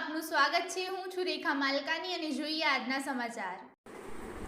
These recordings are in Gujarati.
આપનું સ્વાગત છે. હું છું રેખા માલકાની અને જોઈએ આજના સમાચાર.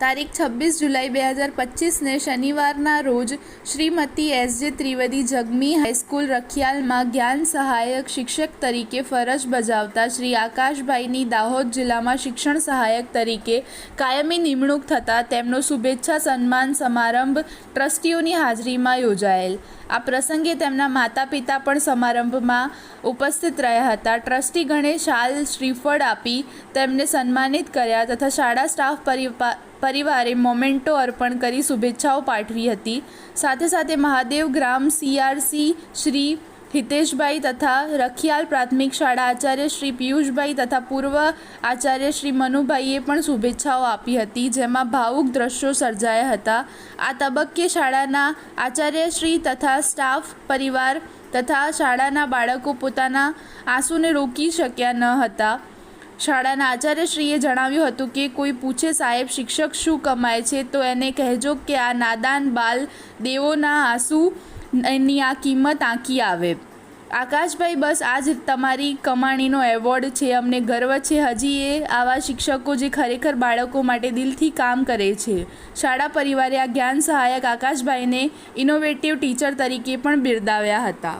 તારીખ છવ્વીસ જુલાઈ બે હજાર પચીસને શનિવારના રોજ શ્રીમતી એસ જે ત્રિવેદી જગમી હાઈસ્કૂલ રખિયાલમાં જ્ઞાન સહાયક શિક્ષક તરીકે ફરજ બજાવતા શ્રી આકાશભાઈની દાહોદ જિલ્લામાં શિક્ષણ સહાયક તરીકે કાયમી નિમણૂક થતાં તેમનો શુભેચ્છા સન્માન સમારંભ ટ્રસ્ટીઓની હાજરીમાં યોજાયેલ. આ પ્રસંગે તેમના માતા પિતા પણ સમારંભમાં ઉપસ્થિત રહ્યા હતા. ટ્રસ્ટીગણે શાલ શ્રીફળ આપી તેમને સન્માનિત કર્યા તથા શાળા સ્ટાફ પરિવા પરિવારે મોમેન્ટો અર્પણ કરી શુભેચ્છાઓ પાઠવી હતી. સાથે સાથે મહાદેવ ગ્રામ સીઆરસી શ્રી હિતેશભાઈ તથા રખિયાલ પ્રાથમિક શાળા આચાર્ય શ્રી પિયુષભાઈ તથા પૂર્વ આચાર્ય શ્રી મનુભાઈએ પણ શુભેચ્છાઓ આપી હતી, જેમાં ભાવુક દ્રશ્યો સર્જાયા હતા. આ તબક્કે શાળાના આચાર્યશ્રી તથા સ્ટાફ પરિવાર તથા શાળાના બાળકો પોતાના આંસુને રોકી શક્યા ન હતા. શાળાના આચાર્યશ્રીએ જણાવ્યું હતું કે કોઈ પૂછે, સાહેબ, શિક્ષક શું કમાય છે? તો એને કહેજો કે આ નાદાન બાલ દેવોના આંસુ એની આ કિંમત આંકી આવે. આકાશભાઈ, બસ આ જ તમારી કમાણીનો એવોર્ડ છે. અમને ગર્વ છે. હજી એ આવા શિક્ષકો જે ખરેખર બાળકો માટે દિલથી કામ કરે છે. શાળા પરિવારે આ જ્ઞાન સહાયક આકાશભાઈને ઇનોવેટિવ ટીચર તરીકે પણ બિરદાવ્યા હતા.